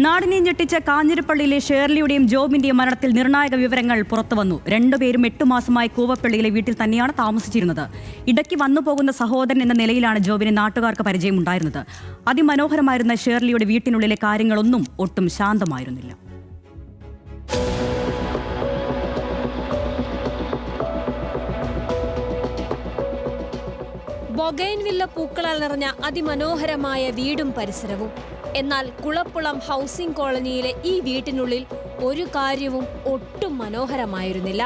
നാടിനെ ഞെട്ടിച്ച കാഞ്ഞിരപ്പള്ളിയിലെ ഷേർലിയുടെയും ജോബിന്റെയും മരണത്തിൽ നിർണായക വിവരങ്ങൾ പുറത്തുവന്നു. രണ്ടുപേരും എട്ടു മാസമായി കൂവപ്പള്ളിയിലെ വീട്ടിൽ തന്നെയാണ് താമസിച്ചിരുന്നത്. ഇടയ്ക്ക് വന്നു പോകുന്ന സഹോദരൻ എന്ന നിലയിലാണ് ജോബിന് നാട്ടുകാർക്ക് പരിചയമുണ്ടായിരുന്നത്. അതിമനോഹരമായിരുന്ന ഷേർലിയുടെ വീട്ടിനുള്ളിലെ കാര്യങ്ങളൊന്നും ഒട്ടും ശാന്തമായിരുന്നില്ല. ബൊഗൈൻവില്ല പൂക്കളാൽ നിറഞ്ഞ അതിമനോഹരമായ വീടും പരിസരവും. എന്നാൽ കുളപ്പുളം ഹൗസിംഗ് കോളനിയിലെ ഈ വീട്ടിനുള്ളിൽ ഒരു കാര്യവും ഒട്ടും മനോഹരമായിരുന്നില്ല.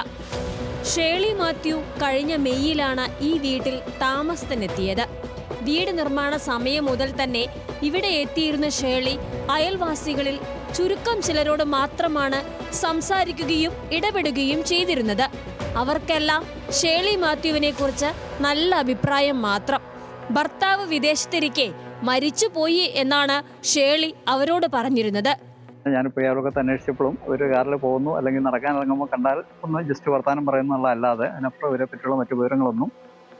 ഷേളി മാത്യു കഴിഞ്ഞ മെയ്യിലാണ് ഈ വീട്ടിൽ താമസത്തിനെത്തിയത്. വീട് നിർമ്മാണ സമയം മുതൽ തന്നെ ഇവിടെ എത്തിയിരുന്ന ഷേളി അയൽവാസികളിൽ ചുരുക്കം ചിലരോട് മാത്രമാണ് സംസാരിക്കുകയും ഇടപെടുകയും ചെയ്തിരുന്നത്. അവർക്കെല്ലാം ഷേളി മാത്യുവിനെ കുറിച്ച് നല്ല അഭിപ്രായം മാത്രം. ഭർത്താവ് വിദേശത്തിരിക്കെ മരിച്ചുപോയി എന്നാണ് ഷേളി അവരോട് പറഞ്ഞിരുന്നത്. ഞാനിപ്പോൾ ഇയാളൊക്കെ അന്വേഷിച്ചപ്പോഴും ഒരു കാറിൽ പോകുന്നു അല്ലെങ്കിൽ നടക്കാൻ ഇറങ്ങുമ്പോൾ കണ്ടാൽ ഒന്ന് ജസ്റ്റ് വർത്തമാനം പറയുന്നുള്ള അല്ലാതെ അതിനപ്പുറം ഇവരെ പറ്റിയുള്ള മറ്റു വിവരങ്ങളൊന്നും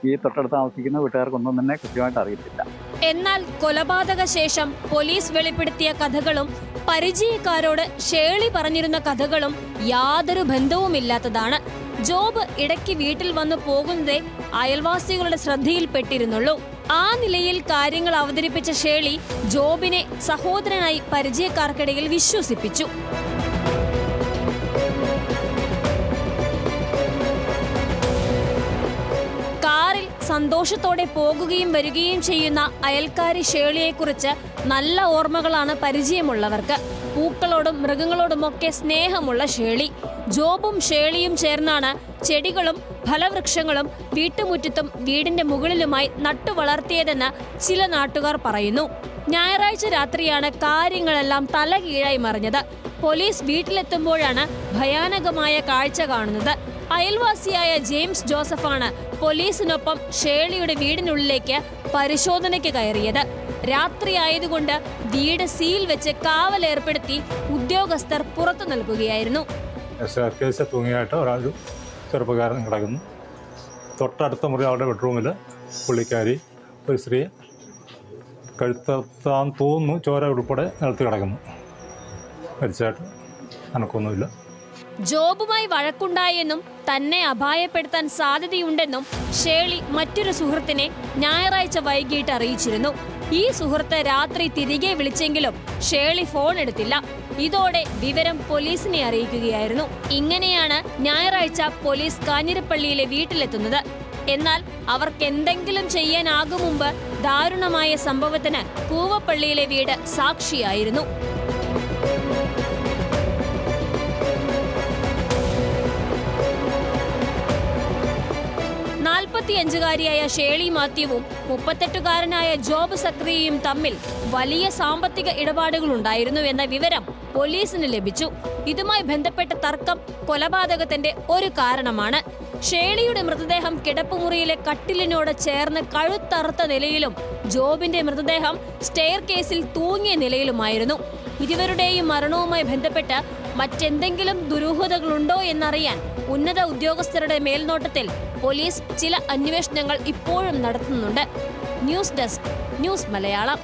ഈ തൊട്ടടുത്ത് താമസിക്കുന്ന വീട്ടുകാർക്കൊന്നും തന്നെ കൃത്യമായിട്ട് അറിയത്തില്ല. എന്നാൽ കൊലപാതക ശേഷം പോലീസ് വെളിപ്പെടുത്തിയ കഥകളും പരിചയക്കാരോട് ഷേളി പറഞ്ഞിരുന്ന കഥകളും യാതൊരു ബന്ധവുമില്ലാത്തതാണ് ജോബ് ഇടയ്ക്ക് വീട്ടിൽ വന്നു പോകുന്നതേ അയൽവാസികളുടെ ശ്രദ്ധയിൽപ്പെട്ടിരുന്നുള്ളൂ. ആ നിലയിൽ കാര്യങ്ങൾ അവതരിപ്പിച്ച ഷേളി ജോബിനെ സഹോദരനായി പരിചയക്കാർക്കിടയിൽ വിശ്വസിപ്പിച്ചു. സന്തോഷത്തോടെ പോകുകയും വരികയും ചെയ്യുന്ന അയൽക്കാരി ഷേളിയെക്കുറിച്ച് നല്ല ഓർമ്മകളാണ് പരിചയമുള്ളവർക്ക്. പൂക്കളോടും മൃഗങ്ങളോടുമൊക്കെ സ്നേഹമുള്ള ഷേളി. ജോബും ഷേളിയും ചേർന്നാണ് ചെടികളും ഫലവൃക്ഷങ്ങളും വീട്ടുമുറ്റത്തും വീടിന്റെ മുകളിലുമായി നട്ടു വളർത്തിയതെന്ന് ചില നാട്ടുകാർ പറയുന്നു. ഞായറാഴ്ച രാത്രിയാണ് കാര്യങ്ങളെല്ലാം തലകീഴായി മറിഞ്ഞത്. പോലീസ് വീട്ടിലെത്തുമ്പോഴാണ് ഭയാനകമായ കാഴ്ച കാണുന്നത്. അയൽവാസിയായ ജെയിംസ് ജോസഫാണ് പോലീസിനൊപ്പം ഷേളിയുടെ വീടിനുള്ളിലേക്ക് പരിശോധനയ്ക്ക് കയറിയത്. രാത്രി ആയതുകൊണ്ട് വീട് സീൽ വെച്ച് കാവൽ ഏർപ്പെടുത്തി ഉദ്യോഗസ്ഥർ പുറത്തു നൽകുകയായിരുന്നു. തൂങ്ങിയായിട്ട് ഒരാൾ ചെറുപ്പക്കാരൻ കിടക്കുന്നു. തൊട്ടടുത്ത മുറി അവരുടെ ബെഡ്റൂമിൽ പുള്ളിക്കാരി ഒരു സ്ത്രീ കഴുത്താൻ തോന്നുന്നു ചോര ഉൾപ്പെടെ നിലത്ത് കിടക്കുന്നു. മരിച്ചായിട്ട് അനക്കൊന്നുമില്ല. ജോബുമായി വഴക്കുണ്ടായെന്നും തന്നെ അപായപ്പെടുത്താൻ സാധ്യതയുണ്ടെന്നും ഷേളി മറ്റൊരു സുഹൃത്തിനെ ഞായറാഴ്ച വൈകിട്ട് അറിയിച്ചിരുന്നു. ഈ സുഹൃത്ത് രാത്രി തിരികെ വിളിച്ചെങ്കിലും ഷേളി ഫോൺ എടുത്തില്ല. ഇതോടെ വിവരം പോലീസിനെ അറിയിക്കുകയായിരുന്നു. ഇങ്ങനെയാണ് ഞായറാഴ്ച പോലീസ് കാഞ്ഞിരപ്പള്ളിയിലെ വീട്ടിലെത്തുന്നത്. എന്നാൽ അവർക്ക് എന്തെങ്കിലും ചെയ്യാനാകും മുമ്പ് ദാരുണമായ സംഭവത്തിന് കൂവപ്പള്ളിയിലെ വീട് സാക്ഷിയായിരുന്നു. നാൽപ്പത്തിയഞ്ചുകാരിയായ ഷേളി മാത്യുവും മുപ്പത്തെട്ടുകാരനായ ജോബ് സക്രിയയും തമ്മിൽ വലിയ സാമ്പത്തിക ഇടപാടുകൾ ഉണ്ടായിരുന്നു എന്ന വിവരം പോലീസിന് ലഭിച്ചു. ഇതുമായി ബന്ധപ്പെട്ട തർക്കം കൊലപാതകത്തിന്റെ ഒരു കാരണമാണ്. ഷേളിയുടെ മൃതദേഹം കിടപ്പുമുറിയിലെ കട്ടിലിനോട് ചേർന്ന് കഴുത്തറുത്ത നിലയിലും ജോബിന്റെ മൃതദേഹം സ്റ്റെയർ കേസിൽ തൂങ്ങിയ നിലയിലുമായിരുന്നു. ഇരുവരുടെയും മരണവുമായി ബന്ധപ്പെട്ട് മറ്റെന്തെങ്കിലും ദുരൂഹതകളുണ്ടോ എന്നറിയാൻ ഉന്നത ഉദ്യോഗസ്ഥരുടെ മേൽനോട്ടത്തിൽ പോലീസ് ചില അന്വേഷണങ്ങൾ ഇപ്പോഴും നടത്തുന്നുണ്ട്. News desk news Malayalam.